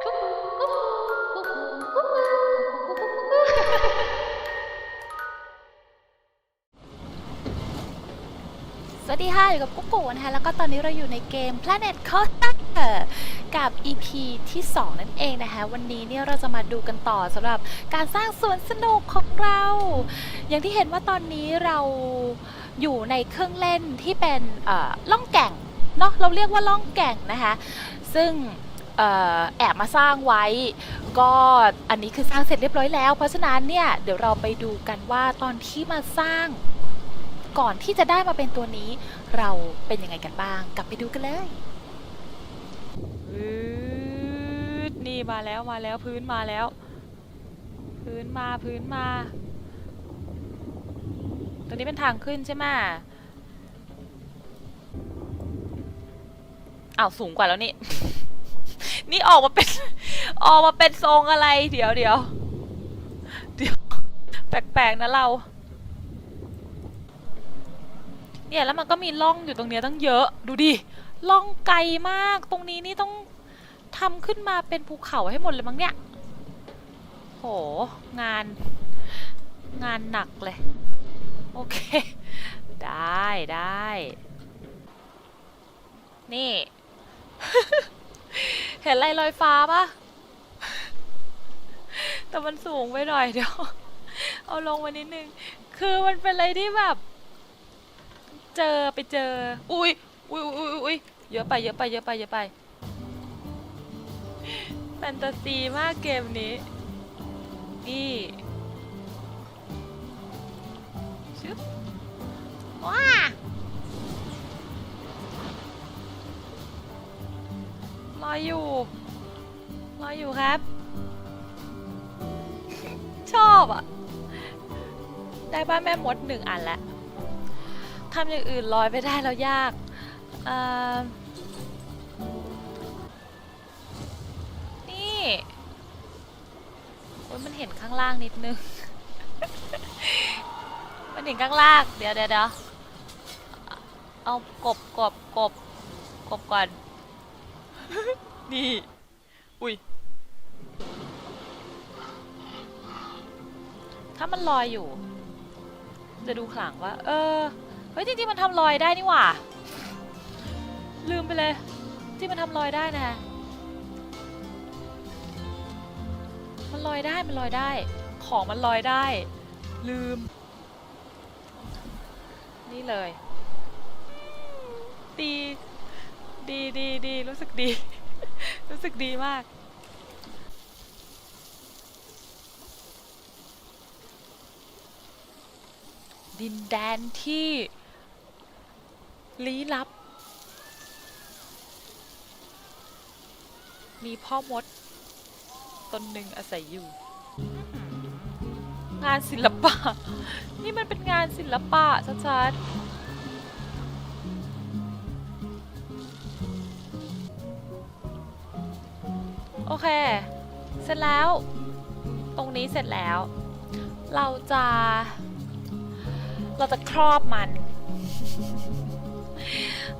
สวัสดีค่ะ อยู่กับกุ๊กโกนะคะแล้วก็ตอนนี้เราอยู่ในเกม Planet Coaster กับ EP ที่ 2 นั่นเองนะคะ วันนี้เนี่ยเราจะมาดูกันต่อสำหรับการสร้างสวนสนุกของเรา อย่างที่เห็นว่าตอนนี้เราอยู่ในเครื่องเล่นที่เป็นเอ่อล่องแก่งเนาะเราเรียกว่าล่องแก่งนะคะ ซึ่ง แอบมาสร้างไว้ ก็อันนี้คือสร้างเสร็จเรียบร้อยแล้ว เพราะฉะนั้นเนี่ยเดี๋ยวเราไปดูกันว่าตอนที่มาสร้างก่อนที่จะได้มาเป็นตัวนี้เราเป็นยังไงกันบ้าง กลับไปดูกันเลยนี่มาแล้วมาแล้วพื้นมาแล้ว พื้นมาพื้นมาตัวนี้เป็นทางขึ้นใช่ไหมอ้าวสูงกว่าแล้วนี่ นี่ออกมาเป็น ออกมาเป็นทรงอะไร เดี๋ยวเดี๋ยวเดี๋ยวแปลกๆนะเรา เนี่ยแล้วมันก็มีร่องอยู่ตรงเนี้ยตั้งเยอะ ดูดิร่องไกลมากตรงนี้นี่ต้องทำขึ้นมาเป็นภูเขาให้หมดเลยมั้งเนี่ย โห งาน งานหนักเลย โอเค ได้ได้ นี่ เห็นอะไรลอยฟ้าปะแต่มันสูงไปหน่อยเดี๋ยว เอาลงมานิดนึง คือมันเป็นอะไรที่แบบ เจอไปเจอ อุ้ยอุ้ยอุ้ยอุ้ยเยอะไปเยอะไปเยอะไปเยอะไปแฟนตาซีมากเกมนี้ นี่ชึบว้า ลออยู่ลออยู่ครับ ชอบอะ ได้บ้านแม่มดหนึ่งอันแล้วทำอย่างอื่นลอยไม่ได้แล้วยากอ่อนี่โอ้ยมันเห็นข้างล่างนิดนึง มันเห็นข้างล่าง เดี๋ยวเดี๋ยวเดี๋ยวเอากบกบกบกบก่อน นี่ อุ้ย ถ้ามันลอยอยู่ จะดูขลังว่า เออ เฮ้ยจริงๆมันทำรอยได้นี่หว่า ลืมไปเลย ที่มันทำรอยได้นะ มันลอยได้ มันลอยได้ ของมันลอยได้ ลืม นี่เลยดี ดีดีดีรู้สึกดี รู้สึกดีมาก ดินแดนที่ ลี้ลับ มีพ่อมดตนหนึ่งอาศัยอยู่ งานศิลปะ นี่มันเป็นงานศิลปะชัดๆ โอเค เสร็จแล้ว ตรงนี้เสร็จแล้ว เราจะ เราจะครอบมัน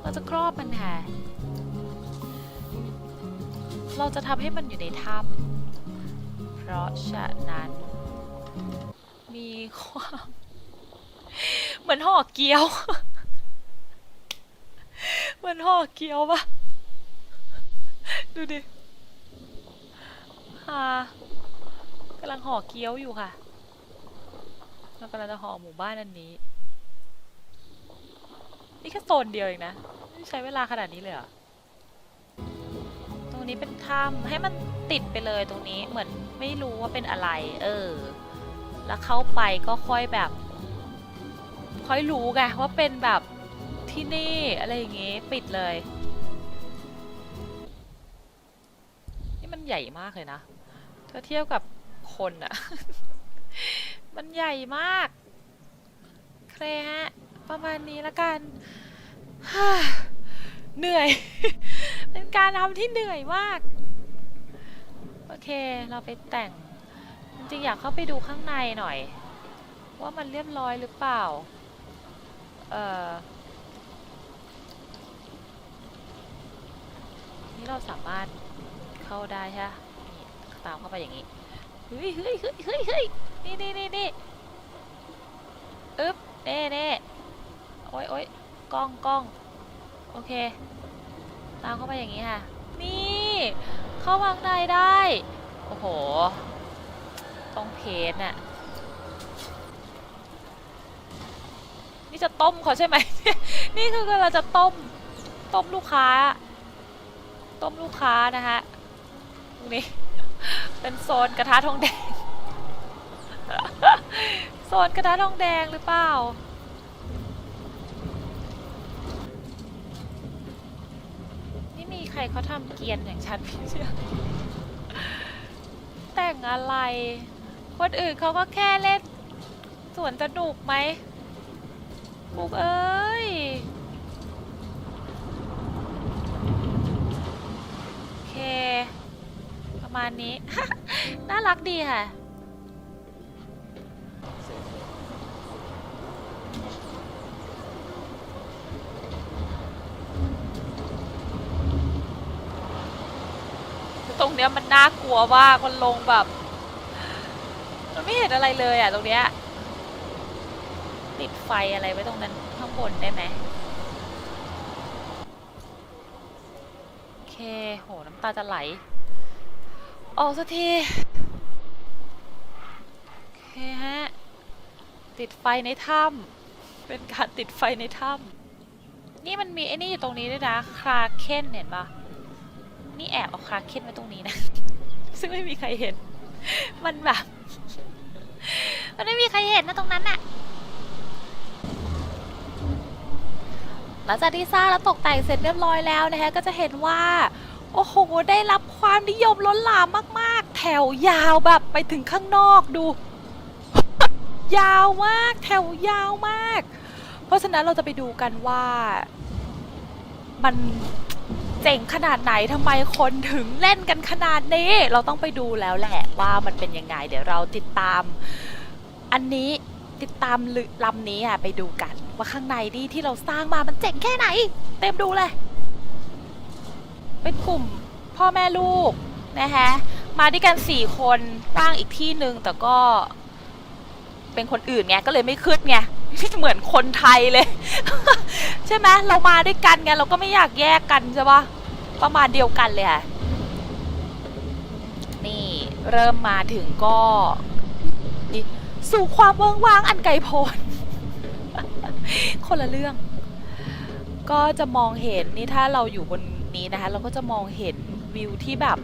เราจะครอบมันค่ะ เราจะทำให้มันอยู่ในถ้ำเพราะฉะนั้น มีความ เหมือนห่อเกี๊ยว เหมือนห่อเกี๊ยวปะดูดิ ฮ่ากำลังห่อเกี๊ยวอยู่ค่ะเรากำลังจะห่อหมู่บ้านอันนี้ นี่แค่โซนเดียวเองนะใช้เวลาขนาดนี้เลยเหรอตรงนี้เป็นถ้ำให้มันติดไปเลยตรงนี้เหมือนไม่รู้ว่าเป็นอะไร เออ แล้วเข้าไปก็ค่อยแบบ ค่อยรู้ไงว่าเป็นแบบที่นี่อะไรอย่างงี้ปิดเลย นี่มันใหญ่มากเลยนะ ถ้าเทียบกับคนอะ มันใหญ่มาก เครฮะ ประมาณนี้ละกัน เหนื่อย เป็นการทำที่เหนื่อยมาก โอเค เราไปแต่ง จริงๆอยากเข้าไปดูข้างในหน่อย ว่ามันเรียบร้อยหรือเปล่า เออนี่เราสามารถเข้าได้ใช่ปะ ตามเข้าไปอย่างนี้เฮ้ยเฮ้ยเฮ้ยเฮ้ยเฮ้ยนี่นี่นี่นี่อึ๊บเน่เน่โอ้ยโอ้ยกล้องกล้องโอเค ตามเข้าไปอย่างนี้ค่ะ นี่ เข้าข้างในได้ โอ้โหต้องเพนน่ะ นี่จะต้มเขาใช่ไหม นี่คือกำลังจะต้ม ต้มลูกค้า ต้มลูกค้านะฮะ ตรงนี้ เป็นโซนกระทะทองแดง โซนกระทะทองแดงหรือเปล่า นี่มีใครเขาทำเกียนอย่างฉันพี่เชื่อแต่งอะไร คนอื่นเขาก็แค่เล่นสวนสนุกไหมบุกเอ้ย โอเค ประมา ณนี้ น่ารักดีค่ะ ตรงเนี้ยมันน่ากลัวมามันลงแบบมันไม่เห็นอะไรเลยอะ ตรงเนี้ยติดไฟอะไรไว้ตรงนั้นข้างบนได้ไหมโอเค โห น้ำตาจะไหล ออกสักที โอเคฮะ ติดไฟในถ้ำเป็นการติดไฟในถ้ำนี่มันมีไอ้นี่อยู่ตรงนี้ด้วยนะคราเคนเห็นปะนี่แอบเอาคราเคนไว้ตรงนี้นะ ซึ่งไม่มีใครเห็น มันแบบ มันไม่มีใครเห็นนะตรงนั้นน่ะหลังจากที่สร้างและตกแต่งเสร็จเรียบร้อยแล้วนะคะก็จะเห็นว่า โอ้โห ได้รับความนิยมล้นหลามมาก ๆ แถวยาวแบบไปถึงข้างนอกดู ยาวมาก แถวยาวมาก เพราะฉะนั้นเราจะไปดูกันว่า มันเจ๋งขนาดไหนทำไมคนถึงเล่นกันขนาดนี้ เราต้องไปดูแล้วแหละว่ามันเป็นยังไง เดี๋ยวเราติดตาม อันนี้ติดตามลำนี้อะไปดูกัน ว่าข้างในนี่ที่เราสร้างมามันเจ๋งแค่ไหน เต็มดูเลย เป็นกลุ่มพ่อแม่ลูกนะคะมาด้วยกันสี่คนตั้งอีกที่หนึ่งแต่ก็เป็นคนอื่นไงก็เลยไม่ขึ้นไงเหมือนคนไทยเลย ใช่ไหมเรามาด้วยกันไงเราก็ไม่อยากแยกกันใช่ปะประมาณเดียวกันเลยค่ะนี่เริ่มมาถึงก็ สู่ความเวิ้งว้างอันไกลโพ้นคนละเรื่อง ก็จะมองเห็นนี่ถ้าเราอยู่บน นี้นะคะ เราก็จะมองเห็นวิวที่แบบ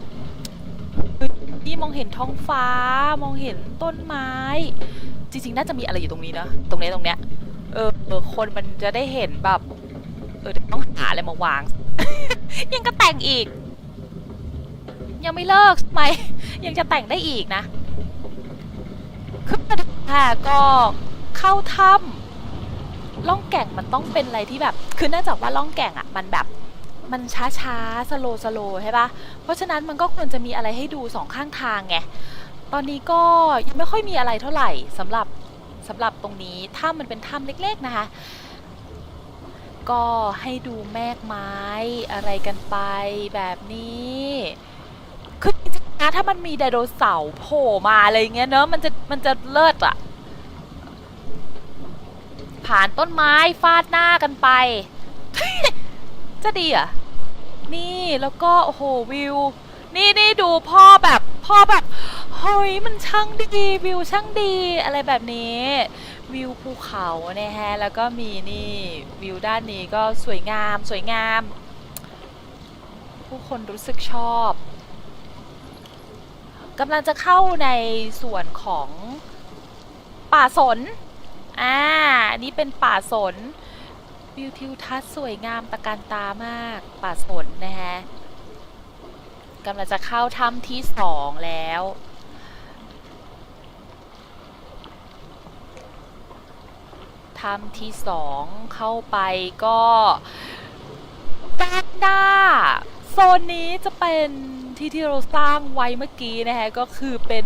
นี่มองเห็นท้องฟ้ามองเห็นต้นไม้ จริงๆ น่าจะมีอะไรอยู่ตรงนี้นะตรงนี้ตรงเนี้ยเออเออคนมันจะได้เห็นแบบเออต้องหาอะไรมาวาง ยังก็แต่งอีก ยังไม่เลิกไหมยังจะแต่งได้อีกนะขึ้นมาถึงค่ะก็เข้าถ้ำล่องแก่งมันต้องเป็นอะไรที่แบบ คือเนื่องจากว่าล่องแก่งอะ มันแบบ มันช้าช้าสโลสโลใช่ปะเพราะฉะนั้นมันก็ควรจะมีอะไรให้ดูสองข้างทางไง ตอนนี้ก็ยังไม่ค่อยมีอะไรเท่าไหร่สำหรับสำหรับตรงนี้ถ้ำมันเป็นถ้ำเล็ก ๆนะคะ ก็ให้ดูแมกไม้อะไรกันไปแบบนี้คือจริงๆนะถ้ามันมีไดโนเสาร์โผล่มาอะไรอย่างเงี้ยเนอะมันจะมันจะเลิศอะผ่านต้นไม้ฟาดหน้ากันไป จะดีเหรอะนี่แล้วก็โอ้โหวิว นี่นี่ดูพ่อแบบพ่อแบบเฮ้ยมันช่างดีวิวช่างดีอะไรแบบนี้ วิวภูเขาเนี่ยฮะแล้วก็มีนี่วิวด้านนี้ก็สวยงามสวยงาม ผู้คนรู้สึกชอบกำลังจะเข้าในส่วนของป่าสน อ่าอันนี้เป็นป่าสน วิวทิวทัศน์สวยงามตะการตามากป่าสนนะฮะกำลังจะเข้าถ้ำที่สองแล้ว ถ้ำที่สองเข้าไปก็ด้านหน้าโซนนี้จะเป็นที่ที่เราสร้างไว้เมื่อกี้นะคะก็คือเป็น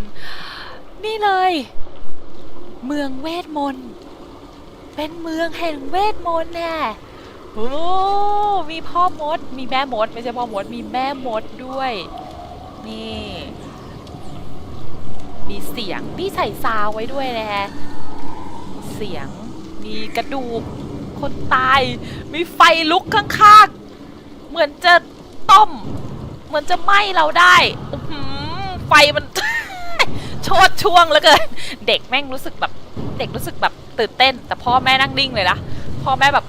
นี่เลย เมืองเวทมนต์ เป็นเมืองแห่งเวทมนต์แน่โอ้มีพ่อมด มีแม่มด ไม่ใช่พ่อมด มีแม่มดด้วย นี่ มีเสียงนี่ใส่ซาวไว้ด้วยนะฮะ เสียง มีกระดูก คนตาย มีไฟลุกข้างๆ เหมือนจะต้ม เหมือนจะไหม้เราได้อื้อหือไฟมัน โชดช่วงแล้วเกิน เด็กแม่งรู้สึกแบบ เด็กรู้สึกแบบ ตื่นเต้น แต่พ่อแม่นั่งนิ่งเลยนะ พ่อแม่แบบ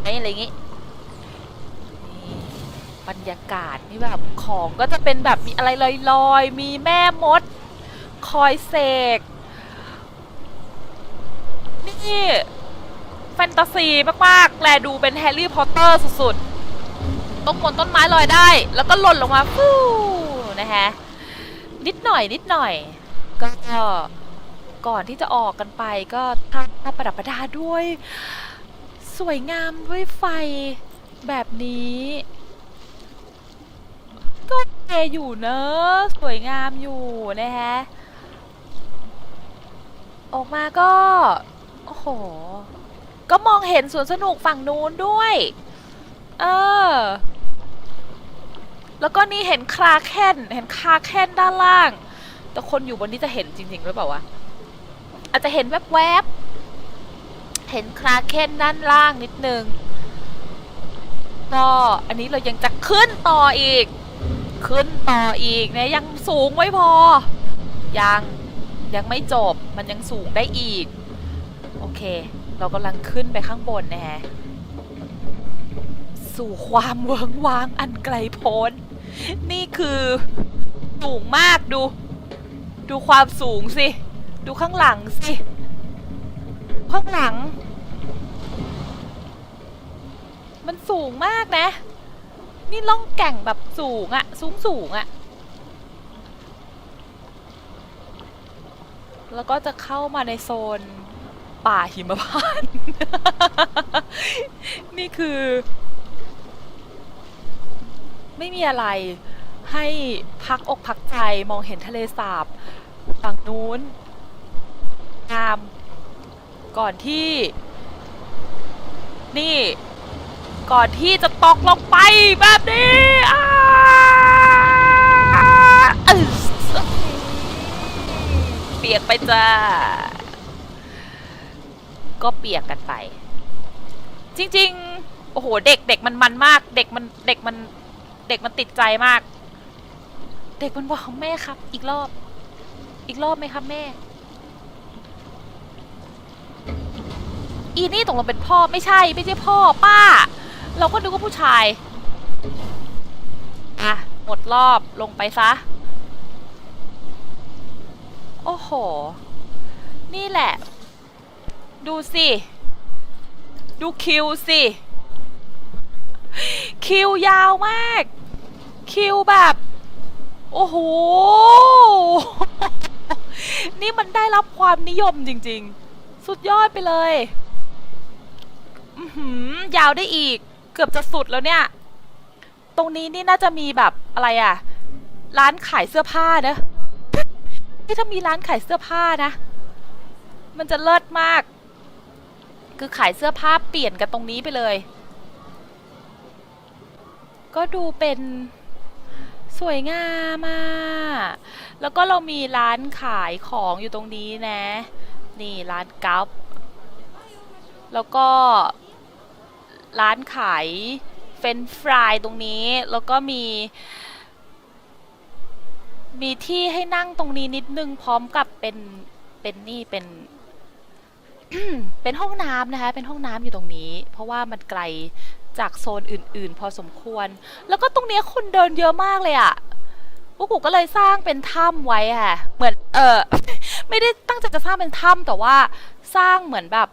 อะไรอย่างงี้บรรยากาศนี่แบบของก็จะเป็นแบบมีอะไรลอยๆ มีแม่มด คอยเสก นี่แฟนตาซีมากๆ แลดูเป็นแฮร์รี่พอตเตอร์สุดๆ ต้นมนต้นไม้ลอยได้ แล้วก็หล่นลงมาฟูนะฮะ นิดหน่อยนิดหน่อย ก็ ก่อนที่จะออกกันไปก็ทาประดับประดาด้วย สวยงามด้วยไฟแบบนี้ ก็โอเคอยู่เนอะสวยงามอยู่นะฮะออกมาก็ โอ้โห ก็มองเห็นสวนสนุกฝั่งนู้นด้วย เออ แล้วก็นี่เห็นคลาแคนเห็นคาแคนด้านล่าง แต่คนอยู่บนนี้จะเห็นจริง ๆ หรือเปล่าวะ อาจจะเห็นแวบๆ เห็นคลาเคนด้านล่างนิดนึงก็อันนี้เรายังจะขึ้นต่ออีก ขึ้นต่ออีกนะยังสูงไม่พอ ยังยังไม่จบมันยังสูงได้อีก โอเค เรากำลังขึ้นไปข้างบนนะฮะสู่ความเวิงว้างอันไกลโพ้น นี่คือสูงมากดู ดูความสูงสิ ดูข้างหลังสิ ข้างหลัง มันสูงมากนะ นี่ล่องแก่งแบบสูงอะสูงสูงอะแล้วก็จะเข้ามาในโซนป่าหิมพานต์นี่คือ ไม่มีอะไรให้พักอกพักใจมองเห็นทะเลสาบฝั่งนู้น งาม ก่อนที่ นี่ ก่อนที่จะตกลงไปแบบนี้อ้าเปียกไปจ้า ก็เปียกกันไป จริง ๆ โอ้โห เด็กเด็กมันมันมาก เด็กมันเด็กมันเด็กมันติดใจมาก เด็กมันบอกแม่ครับ อีกรอบ อีกรอบไหมครับแม่ อีนี่ตกลงเป็นพ่อไม่ใช่ ไม่ใช่พ่อป้า เราก็นึกว่าผู้ชาย อะ หมดรอบลงไปซะ โอ้โห นี่แหละ ดูสิ ดูคิวสิ คิวยาวมาก คิวแบบ โอ้โห นี่มันได้รับความนิยมจริงๆ สุดยอดไปเลย อือหือยาวได้อีก เกือบจะสุดแล้วเนี่ย ตรงนี้นี่น่าจะมีแบบอะไรอะร้านขายเสื้อผ้านะที่ถ้ามีร้านขายเสื้อผ้านะ มันจะเลิศมาก คือขายเสื้อผ้าเปลี่ยนกันตรงนี้ไปเลย ก็ดูเป็นสวยงามอะแล้วก็เรามีร้านขายของอยู่ตรงนี้นะ นี่ร้านกัฟแล้วก็ ร้านขายเฟรนช์ฟรายตรงนี้ แล้วก็มี มีที่ให้นั่งตรงนี้นิดนึงพร้อมกับเป็น เป็นนี่เป็น เป็นห้องน้ำนะคะ เป็นห้องน้ำอยู่ตรงนี้ เพราะว่ามันไกลจากโซนอื่น ๆ พอสมควร แล้วก็ตรงเนี้ยคนเดินเยอะมากเลยอะ่ะพวกกูก็เลยสร้างเป็นถ้ำไว้ค่ะ เหมือน เออ ไม่ได้ตั้งใจจะสร้างเป็นถ้ำแต่ว่าสร้างเหมือนแบบ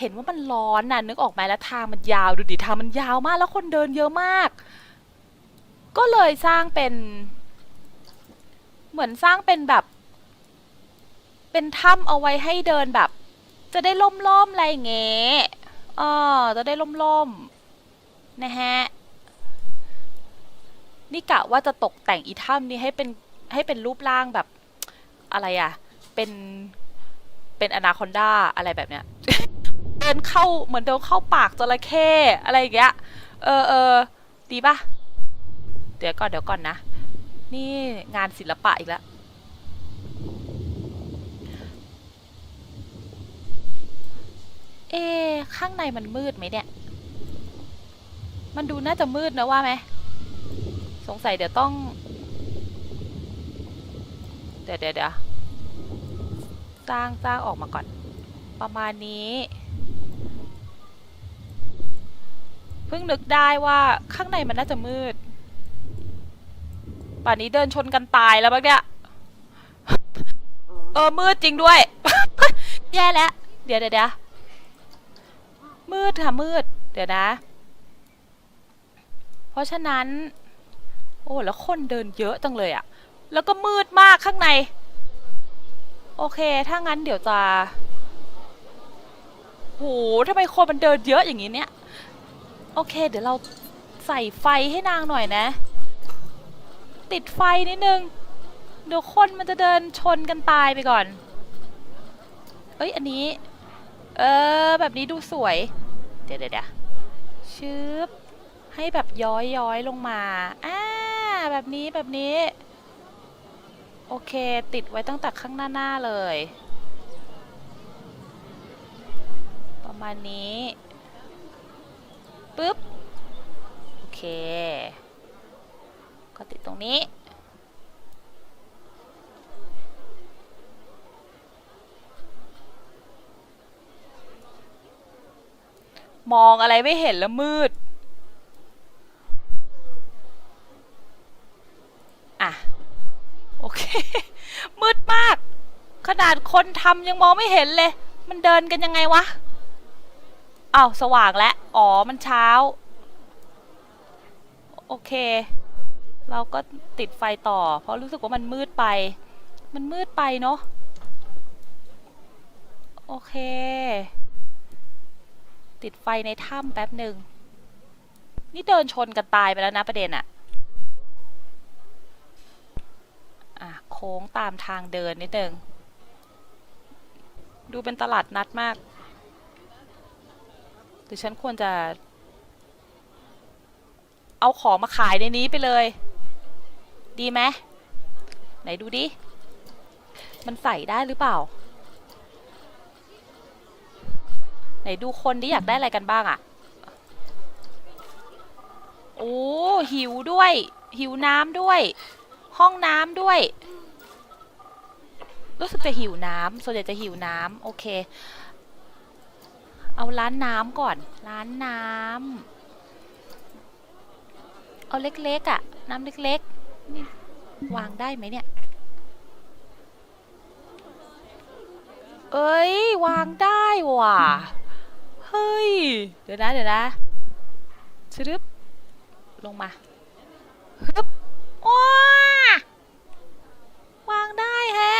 เห็นว่ามันร้อนน่ะนึกออกไหมแล้วทางมันยาวดูดิทางมันยาวมากแล้วคนเดินเยอะมาก ก็เลยสร้างเป็น เหมือนสร้างเป็นแบบ เป็นถ้ำเอาไว้ให้เดินแบบ จะได้ล่มๆอะไรอย่างเงี้ยเออจะได้ล่มๆนะฮะนี่กะว่าจะตกแต่งอีถ้ำนี้ให้เป็นให้เป็นรูปร่างแบบอะไรอะเป็นเป็นอนาคอนดาอะไรแบบเนี้ยินเข้าเหมือนเดินเข้าปากจระเข้อะไรอย่างเงี้ย เออเออดีปะเดี๋ยวก่อนเดี๋ยวก่อนนะ นี่งานศิลปะอีกแล้วเอ ข้างในมันมืดไหมเนี่ย มันดูน่าจะมืดนะว่าไหม สงสัยเดี๋ยวต้อง เดี๋ยวเดี๋ยวเดี๋ยวสร้างสร้างออกมาก่อน ประมาณนี้ เพิ่งนึกได้ว่าข้างในมันน่าจะมืด ป่านนี้เดินชนกันตายแล้วบ้างเนี่ย เออมืดจริงด้วย แย่แล้วเดี๋ยวเดี๋ยวเดี๋ยวมืดค่ะมืด เดี๋ยวนะ เพราะฉะนั้น โอ้แล้วคนเดินเยอะจังเลยอะแล้วก็มืดมากข้างใน โอเค ถ้างั้นเดี๋ยวจะโหทำไมคนมันเดินเยอะอย่างนี้เนี่ย โอเค เดี๋ยวเราใส่ไฟให้นางหน่อยนะ ติดไฟนิดนึง เดี๋ยวคนมันจะเดินชนกันตายไปก่อน เอ้ย อันนี้ เออ แบบนี้ดูสวย เดี๋ยวเดี๋ยวเดี๋ยวชึบให้แบบย้อยย้อยลงมาอ่าแบบนี้แบบนี้ โอเค ติดไว้ตั้งแต่ข้างหน้าหน้าเลย ประมาณนี้ ปึ๊บ โอเค ก็ติดตรงนี้ มองอะไรไม่เห็นแล้วมืด อะ โอเค มืดมาก ขนาดคนทำยังมองไม่เห็นเลย มันเดินกันยังไงวะ อ้าวสว่างแล้ว อ๋อ มันเช้า โอเค เราก็ติดไฟต่อ เพราะรู้สึกว่ามันมืดไป มันมืดไปเนาะ โอเค ติดไฟในถ้ำแป๊บหนึ่ง นี่เดินชนกันตายไปแล้วนะประเด็นอะอะ โค้งตามทางเดินนิดนึง ดูเป็นตลาดนัดมาก รือฉันควรจะ เอาของมาขายในนี้ไปเลย ดีไหมไหนดูดิ มันใส่ได้หรือเปล่า ไหนดูคนที่อยากได้อะไรกันบ้างอะโอ้หิวด้วย หิวน้ำด้วย ห้องน้ำด้วย รู้สึกจะหิวน้ำส่วนใหญ่จะหิวน้ำโอเค เอาร้านน้ำก่อน ร้านน้ำเอาเล็กๆอะ่ะ น้ำเล็กๆนี่วางได้ไหมเนี่ย เอ้ยวางได้ว่ะ เฮ้ย เดี๋ยวนะ เดี๋ยวนะชึบลงมาฮึบว้าวางได้แฮะ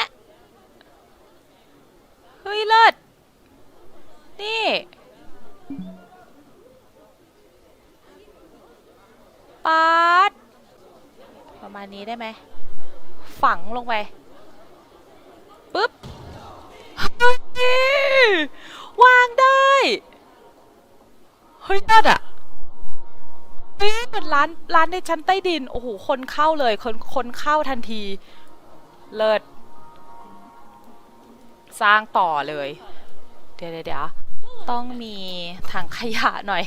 เฮ้ยเลิศ นี่ ปาด ประมาณนี้ได้ไหม ฝังลงไป ปึ๊บ วางได้ เฮ้ยนัดอะเฮ้ยเป็นร้าน ร้านในชั้นใต้ดิน โอ้โห คนเข้าเลย คน คนเข้าทันที เลิศ สร้างต่อเลย เดี๋ยวเดี๋ยว ต้องมีถังขยะหน่อย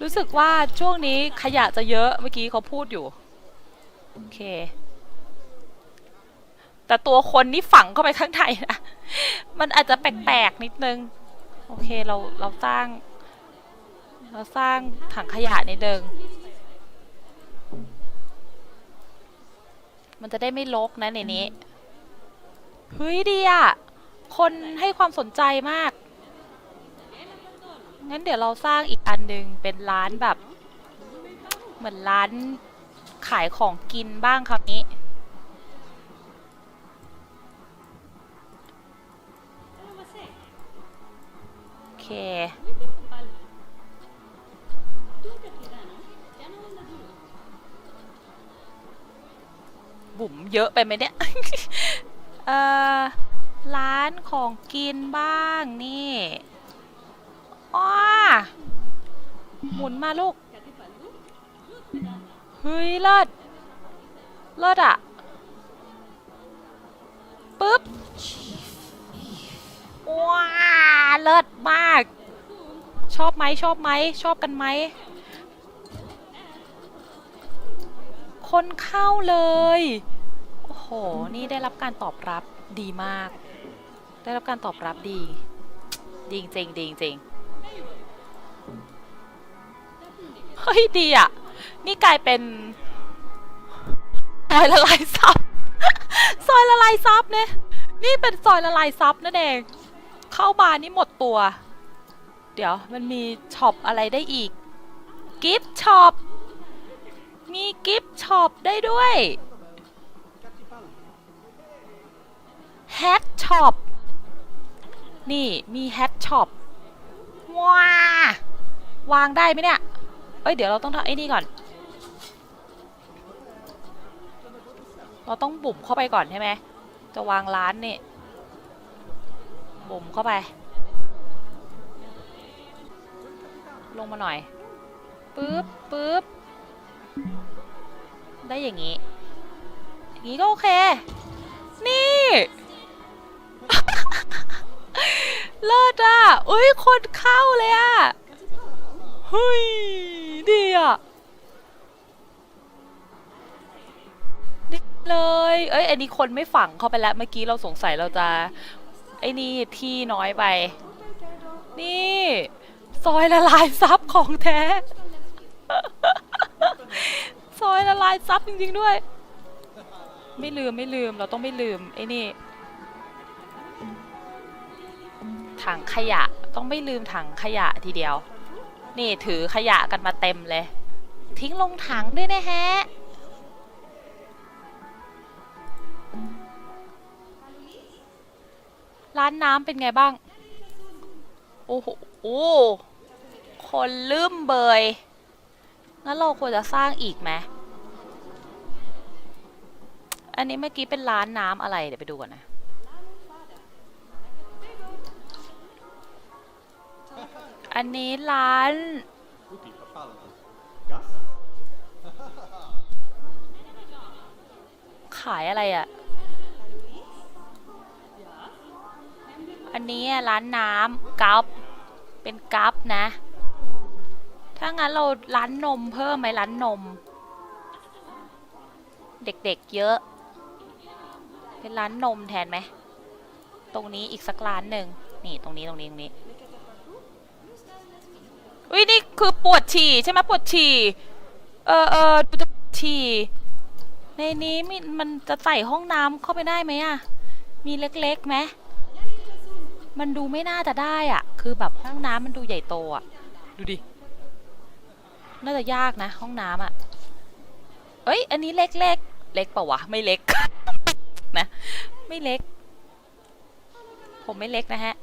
รู้สึกว่าช่วงนี้ขยะจะเยอะเมื่อกี้เขาพูดอยู่ โอเค แต่ตัวคนนี่ฝังเข้าไปข้างในนะมันอาจจะแปลกๆนิดนึง โอเคเราเราสร้าง เราสร้างถังขยะนิดนึงมันจะได้ไม่รกนะในนี้ เฮ้ยดีอะคนให้ความสนใจมาก งั้นเดี๋ยวเราสร้างอีกอันหนึ่งเป็นร้านแบบ เหมือนร้านขายของกินบ้างคราวนี้ โอเค บุ๋มเยอะไปไหมเนี่ย เอ่อ ร้านของกินบ้างนี่ อ้าหมุนมาลูก เฮ้ยเลิศเลิศอะปึ๊บว้าเลิศมาก ชอบไหมชอบไหมชอบกันไหม คนเข้าเลย โอ้โห นี่ได้รับการตอบรับดีมาก ได้รับการตอบรับดี ดีจริงๆดีจริง เฮ้ยดีอะ นี่กลายเป็นซอยละลายซับซอยละลายซับเนี่ย นี่เป็นซอยละลายซับนั่นเอง เข้ามานี่หมดตัว เดี๋ยวมันมีช็อปอะไรได้อีก กิฟช็อป มีกิฟช็อปได้ด้วยแฮทช็อป นี่มีแฮทช็อปว้าวางได้ไหมเนี่ย เอ้ยเดี๋ยวเราต้องทำไอ้นี่ก่อน เราต้องบุ่มเข้าไปก่อนใช่ไหมจะวางร้านนี่บุ่มเข้าไป ลงมาหน่อยปึ๊บปึ๊บได้อย่างนี้อย่างนี้ก็โอเค นี่ เลิศอะ อุ้ยคนเข้าเลยอะเฮ้ย ดีอะดีเลย เอ้ย อันนี้คนไม่ฝังเข้าไปแล้ว เมื่อกี้เราสงสัยเราจะ ไอ้นี่ที่น้อยไป นี่ ซอยละลายซับของแท้ ซอยละลายซับจริง ๆ ด้วย ไม่ลืมไม่ลืมเราต้องไม่ลืม ไอ้นี่ถังขยะต้องไม่ลืมถังขยะทีเดียว นี่ถือขยะกันมาเต็มเลย ทิ้งลงถังด้วยนะฮะ ร้านน้ำเป็นไงบ้าง โอ้โหคนลืมเบย งั้นเราควรจะสร้างอีกไหม อันนี้เมื่อกี้เป็นร้านน้ำอะไร เดี๋ยวไปดูก่อนนะ อันนี้ร้านขายอะไรอะ่ะ อันนี้ร้านน้ำกัฟเป็นกัฟนะ ถ้างั้นเราร้านนมเพิ่มไหมร้านนม เด็กๆเยอะ เป็นร้านนมแทนไหม ตรงนี้อีกสักร้านหนึ่ง นี่ตรงนี้ตรงนี้ตรงนี้ อุ้ยนี่คือปวดฉี่ใช่ไหมปวดฉี่ เออเออดูจะปวดฉี่ ในนี้มีมันจะใส่ห้องน้ำเข้าไปได้ไหมอะมีเล็กๆไหมมันดูไม่น่าจะได้อะคือแบบห้องน้ำมันดูใหญ่โตอะดูดิ น่าจะยากนะ ห้องน้ำอะเอ้ย อันนี้เล็กๆ เล็กเปล่าวะ ไม่เล็ก นะ ไม่เล็ก ผมไม่เล็กนะฮะ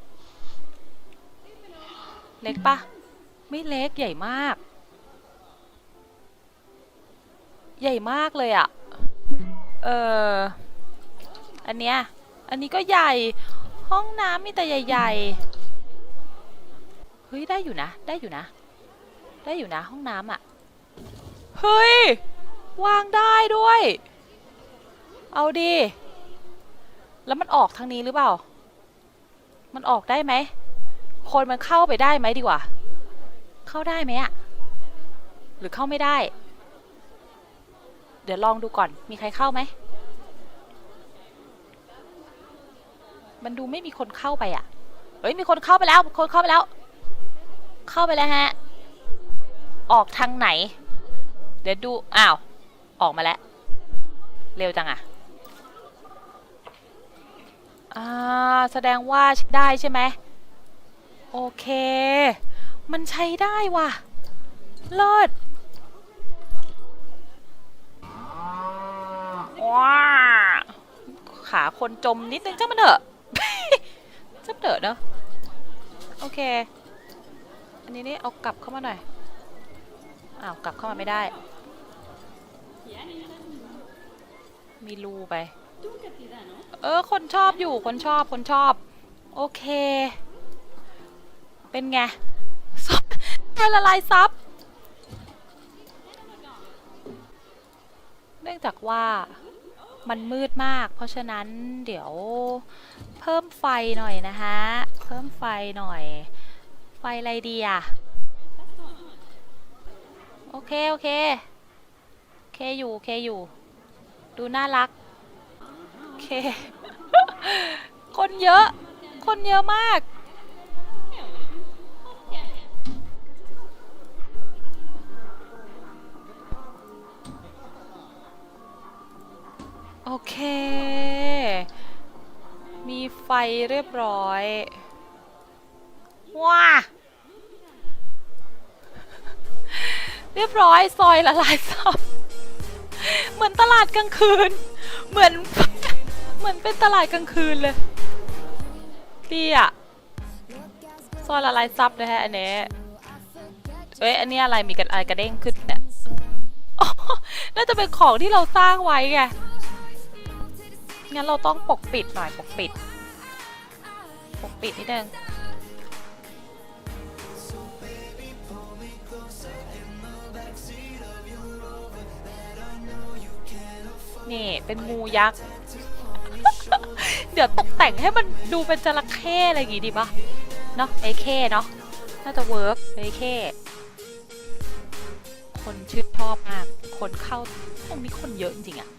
เล็กปะ ไม่เล็กใหญ่มาก ใหญ่มากเลยอะ่ะ เอออันเนี้ย อันนี้ก็ใหญ่ ห้องน้ำมีแต่ใหญ่ๆ เฮ้ยได้อยู่นะ ได้อยู่นะ ได้อยู่นะห้องน้ำอะ่ะ เฮ้ย วางได้ด้วย เอาดี แล้วมันออกทางนี้หรือเปล่า มันออกได้ไหม คนมันเข้าไปได้ไหมดีกว่า เข้าได้ไหมอะหรือเข้าไม่ได้ เดี๋ยวลองดูก่อน มีใครเข้าไหม มันดูไม่มีคนเข้าไปอะเฮ้ย มีคนเข้าไปแล้ว คนเข้าไปแล้ว เข้าไปแล้วฮะ ออกทางไหน เดี๋ยวดู อ้าว ออกมาแล้ว เร็วจังอะอ่า แสดงว่าได้ใช่ไหม โอเค มันใช้ได้ว่ะเลิศว้าขาคนจมนิดนึงจ้ามันเถอะจ้าเถอะเนอะโอเค อันนี้นี่เอากลับเข้ามาหน่อย อ้าวกลับเข้ามาไม่ได้ มีรูไป เออ คนชอบอยู่ คนชอบ คนชอบ โอเค เป็นไง ซอยละลายซับเนื่องจากว่ามันมืดมาก เพราะฉะนั้นเดี๋ยวเพิ่มไฟหน่อยนะฮะ เพิ่มไฟหน่อย ไฟอะไรดีอะโอเค โอเค เคอยู่ เคอยู่ ดูน่ารัก เค คนเยอะ คนเยอะมาก ไฟเรียบร้อย ว้า เรียบร้อยซอยละลายซับ เหมือนตลาดกลางคืน เหมือน เหมือนเป็นตลาดกลางคืนเลยดีอะซอยละลายซับนะฮะอันนี้เอ้ยอันนี้อะไรมีกันอะไรกระเด้งขึ้นเนี่ยน่าจะเป็นของที่เราสร้างไว้ไงงั้นเราต้องปกปิดหน่อยปกปิด ปกปิดนิดนึงนี่เป็นงูยักษ์ เดี๋ยวตกแต่งให้มันดูเป็นจระเข้อะไรอย่างงี้ดีปะเนาะไอเข้เนาะน่าจะเวิร์กไอเข้คนชื่นชอบมาก คนเข้าตรงนี้คนเยอะจริงๆอะ